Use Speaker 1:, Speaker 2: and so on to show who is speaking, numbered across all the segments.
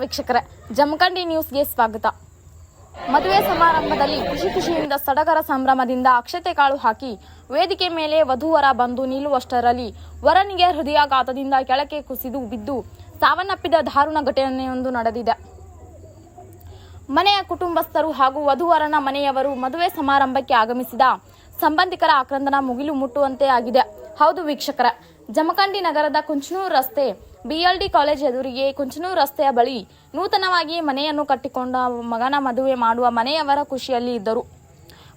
Speaker 1: ವೀಕ್ಷಕರೇ, ಜಮಖಂಡಿ ನ್ಯೂಸ್ಗೆ ಸ್ವಾಗತ. ಮದುವೆ ಸಮಾರಂಭದಲ್ಲಿ ಖುಷಿ ಖುಷಿಯಿಂದ ಸಡಗರ ಸಂಭ್ರಮದಿಂದ ಅಕ್ಷತೆ ಕಾಳು ಹಾಕಿ ವೇದಿಕೆ ಮೇಲೆ ವಧುವರ ಬಂದು ನಿಲ್ಲುವಷ್ಟರಲ್ಲಿ ವರನಿಗೆ ಹೃದಯಾಘಾತದಿಂದ ಕೆಳಕ್ಕೆ ಕುಸಿದು ಬಿದ್ದು ಸಾವನ್ನಪ್ಪಿದ ದಾರುಣ ಘಟನೆಯೊಂದು ನಡೆದಿದೆ. ಮನೆಯ ಕುಟುಂಬಸ್ಥರು ಹಾಗೂ ವಧುವರನ ಮನೆಯವರು ಮದುವೆ ಸಮಾರಂಭಕ್ಕೆ ಆಗಮಿಸಿದ ಸಂಬಂಧಿಕರ ಆಕ್ರಂದನ ಮುಗಿಲು ಮುಟ್ಟುವಂತೆ ಆಗಿದೆ. ಹೌದು ವೀಕ್ಷಕರ ಜಮಖಂಡಿ ನಗರದ ಕುಂಚನೂರು ರಸ್ತೆ ಬಿಎಲ್ಡಿ ಕಾಲೇಜ್ ಎದುರಿಗೆ ಕುಂಚನೂರು ರಸ್ತೆಯ ಬಳಿ ನೂತನವಾಗಿ ಮನೆಯನ್ನು ಕಟ್ಟಿಕೊಂಡ ಮಗನ ಮದುವೆ ಮಾಡುವ ಮನೆಯವರ ಖುಷಿಯಲ್ಲಿ ಇದ್ದರು.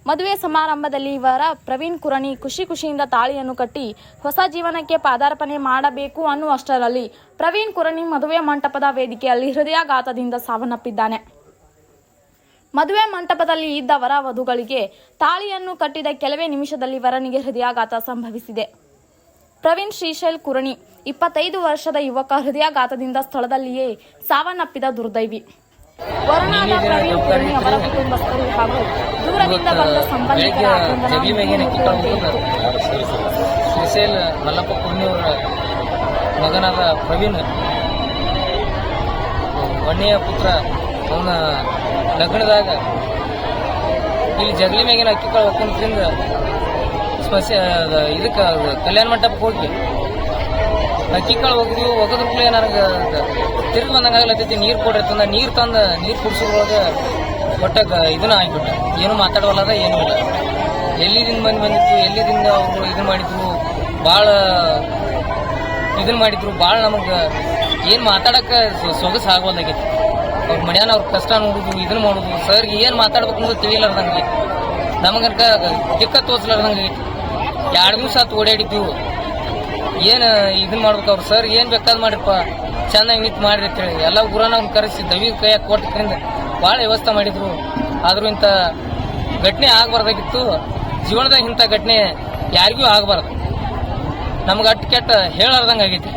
Speaker 1: ಮದುವೆ ಸಮಾರಂಭದಲ್ಲಿ ಇವರ ಪ್ರವೀಣ್ ಕುರಣಿ ಖುಷಿ ಖುಷಿಯಿಂದ ತಾಳಿಯನ್ನು ಕಟ್ಟಿ ಹೊಸ ಜೀವನಕ್ಕೆ ಪಾದಾರ್ಪಣೆ ಮಾಡಬೇಕು ಅನ್ನುವಷ್ಟರಲ್ಲಿ ಪ್ರವೀಣ್ ಕುರಣಿ ಮದುವೆ ಮಂಟಪದ ವೇದಿಕೆಯಲ್ಲಿ ಹೃದಯಾಘಾತದಿಂದ ಸಾವನ್ನಪ್ಪಿದ್ದಾನೆ. ಮದುವೆ ಮಂಟಪದಲ್ಲಿ ಇದ್ದ ವರ ವಧುಗಳಿಗೆ ತಾಳಿಯನ್ನು ಕಟ್ಟಿದ ಕೆಲವೇ ನಿಮಿಷದಲ್ಲಿ ವರನಿಗೆ ಹೃದಯಾಘಾತ ಸಂಭವಿಸಿದೆ. ಪ್ರವೀಣ್ ಶ್ರೀಶೈಲ್ ಕುರಣಿ ಇಪ್ಪತ್ತೈದು ವರ್ಷದ ಯುವಕ ಹೃದಯಾಘಾತದಿಂದ ಸ್ಥಳದಲ್ಲಿಯೇ ಸಾವನ್ನಪ್ಪಿದ ದುರ್ದೈವಿ ವರುಣಾದ ಪ್ರವೀಣ್ ಕುರಣಿ ಅವರ ಕುಟುಂಬಸ್ಥರು ಹಾಗೂ ದೂರದಿಂದ ಬಂದ ಸಂಬಂಧಿಕರ.
Speaker 2: ಶ್ರೀಶೈಲ್ ಮಲ್ಲಪ್ಪ ಕುರ್ಣಿಯವರ ಮಗನಾದ ಪ್ರವೀಣ್ ಒಣ್ಣೆಯ ಪುತ್ರ ಅವನ ಲಗ್ನದಾಗ ಇಲ್ಲಿ ಜಗಲಿ ಮೇಗಿನ ಅಕ್ಕಿ ಕಾಳು ಒಕ್ಕಂದ್ರಿಂದ ಸ್ಮಶ ಇದಕ್ಕೆ ಕಲ್ಯಾಣ ಮಂಟಪಕ್ಕೆ ಹೋಗಿ. ಅಕ್ಕಿ ಹೋಗಿದ್ವಿ ಒಗದ್ರ ನನಗೆ ತಿರುಗಿ ಬಂದಂಗೆ ಆಗ್ಲತ್ತೈತಿ, ನೀರು ತಂದ ನೀರು ತಂದು, ನೀರು ಕುಡಿಸೋದ್ರೊಳಗೆ ಒಟ್ಟ ಗ- ಇದನ್ನ ಆಗ್ಬಿಟ್ಟ. ಏನು ಮಾತಾಡೋಲ್ಲದ ಏನೂ ಇಲ್ಲ. ಎಲ್ಲಿದಿಂದ ಬಂದು ಬಂದಿತ್ತು, ಎಲ್ಲಿದಿಂದ ಅವರು ಇದನ್ನ ಮಾಡಿದ್ರು ಭಾಳ ಇದನ್ನ ಮಾಡಿದ್ರು ಭಾಳ ನಮಗೆ ಏನು ಮಾತಾಡೋಕೆ ಸೊಗಸು ಆಗೋದಾಗಿತ್ತು ಅವ್ರ ಮನ್ಯಾನ ಅವ್ರ ಕಷ್ಟ ನೋಡುದು ಇದನ್ನ ಮಾಡೋದು, ಸರ್ಗೆ ಏನು ಮಾತಾಡ್ಬೇಕು ಅಂತ ತಿಳಿಲಾರ್ದಂಗೆ. ನಮಗನ್ಕ ದಿಕ್ಕ ತೋರಿಸ್ಲಾರ್ದಂಗೆ ಎರಡು ಮೂರು ಆತು ಓಡಾಡಿದ್ದೀವಿ. ಏನು ಇದನ್ನ ಮಾಡ್ಬೇಕು ಅವ್ರು? ಸರ್, ಏನು ಬೇಕಾದ್ ಮಾಡಿರಪ್ಪ? ಚೆನ್ನಾಗಿ ನಿಂತು ಮಾಡ್ರಿ ಅಂತ ಹೇಳಿ ಎಲ್ಲ ಊರನ್ನ ಅವ್ನು ಕರೆಸಿ, ದವಿ ಕೈಯಾಗ ಕೊಟ್ಟದ್ರಿಂದ ಭಾಳ ವ್ಯವಸ್ಥೆ ಮಾಡಿದ್ರು. ಆದರೂ ಇಂಥ ಘಟನೆ ಆಗಬಾರ್ದಾಗಿತ್ತು. ಜೀವನದಾಗ ಇಂಥ ಘಟನೆ ಯಾರಿಗೂ ಆಗಬಾರ್ದು. ನಮ್ಗೆ ಅಟ್ಟು ಕೆಟ್ಟ ಹೇಳಾರ್ದಂಗೆ ಆಗೈತಿ.